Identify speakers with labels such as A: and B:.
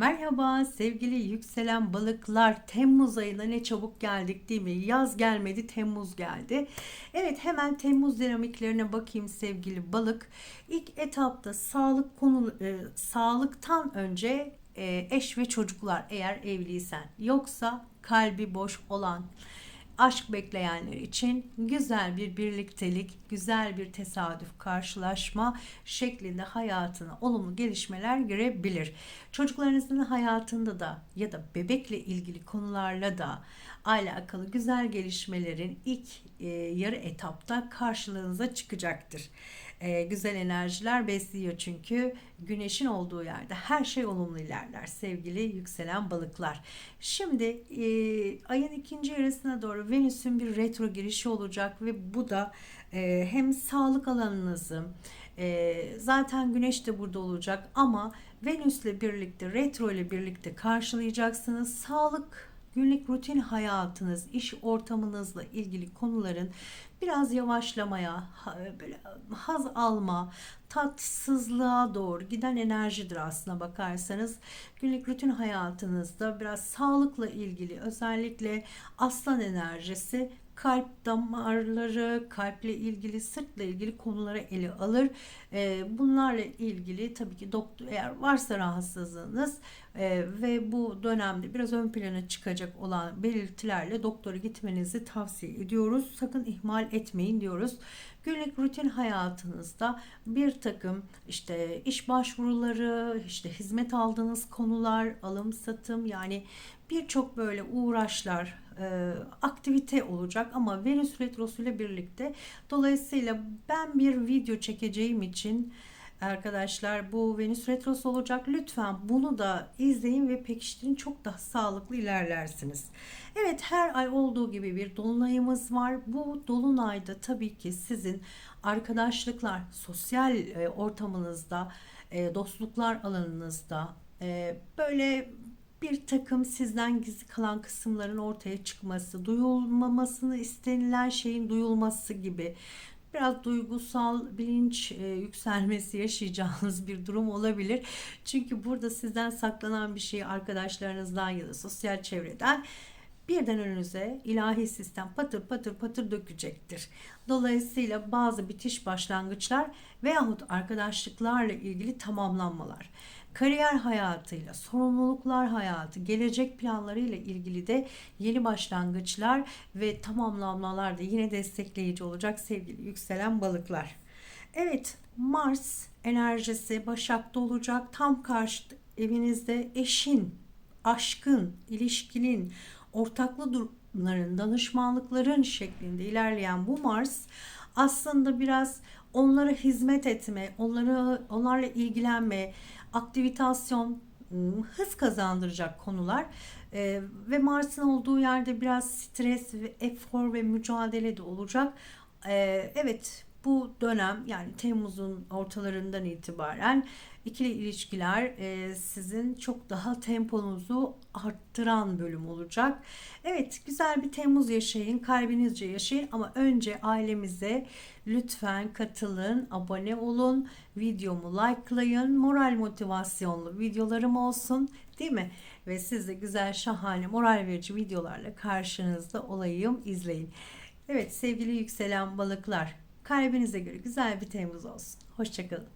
A: Merhaba sevgili yükselen balıklar. Temmuz ayına ne çabuk geldik değil mi? Yaz gelmedi, Temmuz geldi. Evet hemen Temmuz dinamiklerine bakayım sevgili balık. İlk etapta sağlık konu e, sağlıktan önce e, eş ve çocuklar eğer evliysen yoksa kalbi boş olan aşk bekleyenler için güzel bir birliktelik, güzel bir tesadüf karşılaşma şeklinde hayatına olumlu gelişmeler girebilir. Çocuklarınızın hayatında da ya da bebekle ilgili konularla da alakalı güzel gelişmelerin ilk e, yarı etapta karşılığınıza çıkacaktır. E, güzel enerjiler besliyor çünkü güneşin olduğu yerde her şey olumlu ilerler sevgili yükselen balıklar. Şimdi e, ayın ikinci yarısına doğru Venüs'ün bir retro girişi olacak ve bu da e, hem sağlık alanınızı e, zaten güneş de burada olacak ama Venüs'le birlikte retro ile birlikte karşılayacaksınız. Sağlık günlük rutin hayatınız, iş ortamınızla ilgili konuların biraz yavaşlamaya, haz alma, tatsızlığa doğru giden enerjidir aslına bakarsanız. Günlük rutin hayatınızda biraz sağlıkla ilgili özellikle aslan enerjisi kalp damarları, kalple ilgili, sırtla ilgili konuları ele alır. E, bunlarla ilgili tabii ki doktor eğer varsa rahatsızlığınız e, ve bu dönemde biraz ön plana çıkacak olan belirtilerle doktora gitmenizi tavsiye ediyoruz. Sakın ihmal etmeyin diyoruz. Günlük rutin hayatınızda bir takım işte iş başvuruları, işte hizmet aldığınız konular, alım satım yani birçok böyle uğraşlar, e, aktivite olacak ama Venüs retrosu ile birlikte dolayısıyla ben bir video çekeceğim için arkadaşlar bu Venüs retrosu olacak. Lütfen bunu da izleyin ve pekiştirin. Çok daha sağlıklı ilerlersiniz. Evet her ay olduğu gibi bir dolunayımız var. Bu dolunayda tabii ki sizin arkadaşlıklar, sosyal e, ortamınızda, e, dostluklar alanınızda böyle bir takım sizden gizli kalan kısımların ortaya çıkması, duyulmamasını istenilen şeyin duyulması gibi biraz duygusal bilinç e, yükselmesi yaşayacağınız bir durum olabilir. Çünkü burada sizden saklanan bir şeyi arkadaşlarınızdan ya da sosyal çevreden birden önünüze ilahi sistem patır patır patır dökecektir. Dolayısıyla bazı bitiş başlangıçlar veyahut arkadaşlıklarla ilgili tamamlanmalar kariyer hayatıyla, sorumluluklar hayatı, gelecek planlarıyla ilgili de yeni başlangıçlar ve tamamlanmalar da yine destekleyici olacak sevgili yükselen balıklar. Evet, Mars enerjisi Başak'ta olacak. Tam karşı evinizde eşin, aşkın, ilişkinin, ortaklı durumların, danışmanlıkların şeklinde ilerleyen bu Mars aslında biraz onlara hizmet etme, onlara onlarla ilgilenme, aktivitasyon, ıı, hız kazandıracak konular ee, ve Mars'ın olduğu yerde biraz stres ve efor ve mücadele de olacak. Ee, evet bu dönem yani Temmuz'un ortalarından itibaren ikili ilişkiler e, sizin çok daha temponuzu arttıran bölüm olacak. Evet güzel bir Temmuz yaşayın, kalbinizce yaşayın ama önce ailemize lütfen katılın, abone olun, videomu likelayın, moral motivasyonlu videolarım olsun değil mi? Ve siz de güzel şahane moral verici videolarla karşınızda olayım, izleyin. Evet sevgili yükselen balıklar Kalbinize göre güzel bir Temmuz olsun. Hoşçakalın.